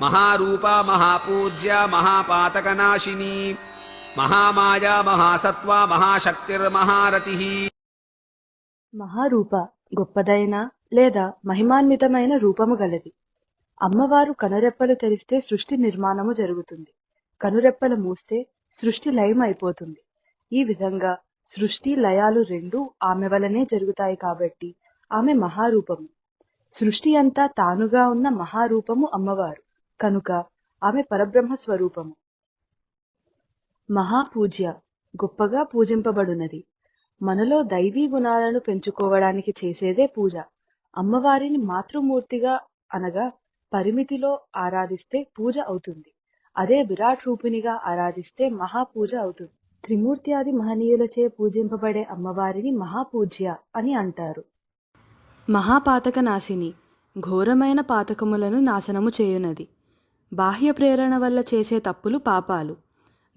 మహారూప మహాపూజ్య మహాపాతకనాశిని మహామాయా మహాసత్వా మహాశక్తిర్మహారతి. మహారూప గొప్పదైన లేదా మహిమాన్వితమైన రూపము గలది. అమ్మవారు కనురెప్పలు తెరిస్తే సృష్టి నిర్మాణము జరుగుతుంది. కనురెప్పలు మూస్తే సృష్టి లయం అయిపోతుంది ఈ విధంగా సృష్టి లయాలు రెండు ఆమె వలనే జరుగుతాయి కాబట్టి ఆమె మహారూపము. సృష్టి అంతా తానుగా ఉన్న మహారూపము అమ్మవారు. కనుక ఆమె పరబ్రహ్మ స్వరూపము. మహాపూజ్య. గొప్పగా పూజింపబడునది. మనలో దైవీ గుణాలను పెంచుకోవడానికి చేసేదే పూజ. అమ్మవారిని మాతృమూర్తిగా అనగా పరిమితిలో ఆరాధిస్తే పూజ అవుతుంది. అదే విరాట్ రూపిణిగా ఆరాధిస్తే మహాపూజ అవుతుంది. త్రిమూర్తి ఆది మహనీయులచే పూజింపబడే అమ్మవారిని మహాపూజ్య అని అంటారు. మహాపాతక నాశిని ఘోరమైన పాతకములను నాశనము చేయునది. బాహ్య ప్రేరణ వల్ల చేసే తప్పులు పాపాలు.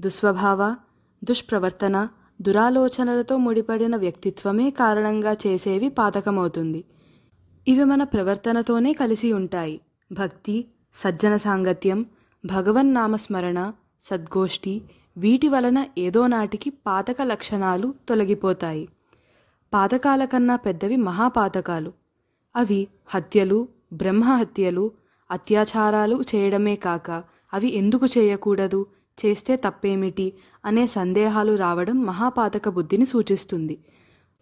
దుస్వభావ దుష్ప్రవర్తన దురాలోచనలతో ముడిపడిన వ్యక్తిత్వమే కారణంగా చేసేవి పాతకమవుతుంది. ఇవి మన ప్రవర్తనతోనే కలిసి ఉంటాయి. భక్తి సజ్జన సాంగత్యం భగవన్నామస్మరణ సద్గోష్ఠి వీటి వలన ఏదో నాటికి పాతక లక్షణాలు తొలగిపోతాయి. పాతకాల కన్నా పెద్దవి మహాపాతకాలు. అవి హత్యలు బ్రహ్మహత్యలు అత్యాచారాలు చేయడమే కాక అవి ఎందుకు చేయకూడదు? చేస్తే తప్పేమిటి? అనే సందేహాలు రావడం మహాపాతక బుద్ధిని సూచిస్తుంది.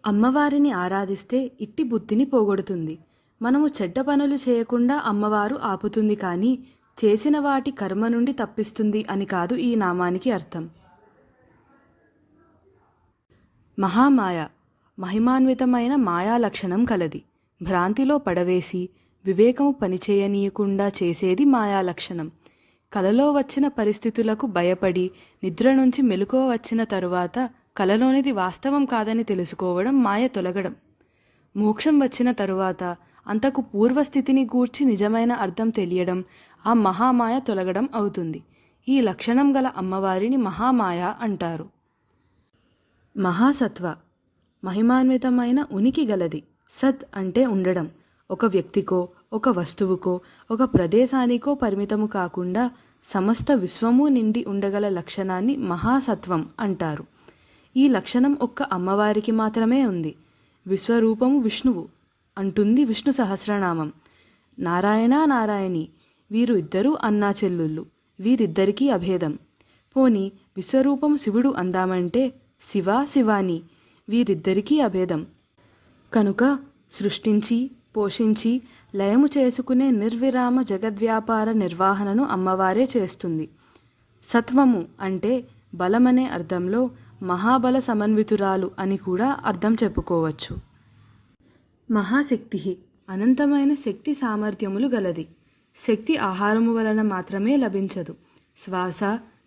అమ్మవారిని ఆరాధిస్తే ఇట్టి బుద్ధిని పోగొడుతుంది. మనము చెడ్డ పనులు చేయకుండా అమ్మవారు ఆపుతుంది కానీ చేసిన వాటి కర్మ నుండి తప్పిస్తుంది అని కాదు ఈ నామానికి అర్థం. మహామాయ మహిమాన్వితమైన మాయా లక్షణం కలది. భ్రాంతిలో పడవేసి వివేకము పనిచేయనీయకుండా చేసేది మాయా లక్షణం కలలో వచ్చిన పరిస్థితులకు భయపడి నిద్ర నుంచి మెలకువ వచ్చిన తరువాత కలలోనిది వాస్తవం కాదని తెలుసుకోవడం మాయ తొలగడం. మోక్షం వచ్చిన తరువాత అంతకు పూర్వస్థితిని గూర్చి నిజమైన అర్థం తెలియడం ఆ మహామాయ తొలగడం అవుతుంది. ఈ లక్షణం గల అమ్మవారిని మహామాయ అంటారు. మహాసత్వ మహిమాన్వితమైన ఉనికి గలది. సత్ అంటే ఉండడం. ఒక వ్యక్తికో ఒక వస్తువుకో ఒక ప్రదేశానికో పరిమితము కాకుండా సమస్త విశ్వము నిండి ఉండగల లక్షణాన్ని మహాసత్వం అంటారు. ఈ లక్షణం ఒక్క అమ్మవారికి మాత్రమే ఉంది. విశ్వరూపము విష్ణువు అంటుంది విష్ణు సహస్రనామం. నారాయణ నారాయణి వీరు ఇద్దరూ అన్నా చెల్లుళ్ళు వీరిద్దరికీ అభేదం. పోని విశ్వరూపం శివుడు అందామంటే శివ శివాని వీరిద్దరికీ అభేదం. కనుక సృష్టించి పోషించి లయము చేసుకునే నిర్విరామ జగద్వ్యాపార నిర్వహణను అమ్మవారే చేస్తుంది. సత్వము అంటే బలమనే అర్థంలో మహాబల సమన్వితురాలు అని కూడా అర్థం చెప్పుకోవచ్చు. మహాశక్తి అనంతమైన శక్తి సామర్థ్యములు గలది. శక్తి ఆహారము వలన మాత్రమే లభించదు. శ్వాస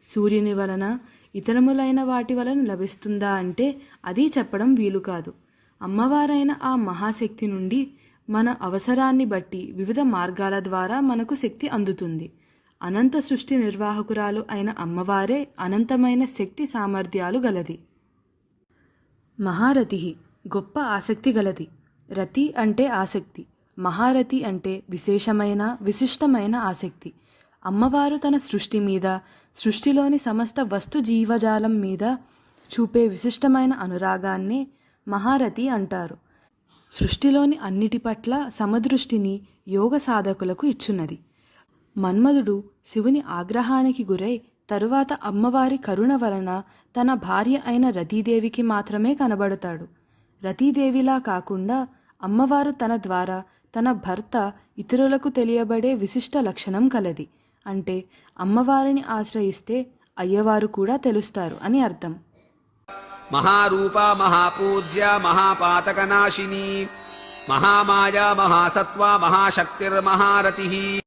సూర్యుని వలన ఇతరములైన వాటి వలన లభిస్తుందా అంటే అది చెప్పడం వీలు కాదు అమ్మవారైన ఆ మహాశక్తి నుండి మన అవసరాన్ని బట్టి వివిధ మార్గాల ద్వారా మనకు శక్తి అందుతుంది. అనంత సృష్టి నిర్వాహకురాలు అయిన అమ్మవారే అనంతమైన శక్తి సామర్థ్యాలు గలది. మహారథి గొప్ప ఆసక్తి గలది. రతి అంటే ఆసక్తి. మహారథి అంటే విశేషమైన విశిష్టమైన ఆసక్తి. అమ్మవారు తన సృష్టి మీద సృష్టిలోని సమస్త వస్తు జీవజాలం మీద చూపే విశిష్టమైన అనురాగాన్నే మహారథి అంటారు. సృష్టిలోని అన్నిటి పట్ల సమదృష్టిని యోగ సాధకులకు ఇచ్చున్నది. మన్మధుడు శివుని ఆగ్రహానికి గురై తరువాత అమ్మవారి కరుణ వలన తన భార్య అయిన రతీదేవికి మాత్రమే కనబడతాడు. రతీదేవిలా కాకుండా అమ్మవారు తన ద్వారా తన భర్త ఇతరులకు తెలియబడే విశిష్ట లక్షణం కలది. అంటే అమ్మవారిని ఆశ్రయిస్తే అయ్యవారు కూడా తెలుస్తారు అని అర్థం. महारूपा महापूज्या महापातकनाशिनी महामाया महासत्त्वा महाशक्तिर्महारतिः।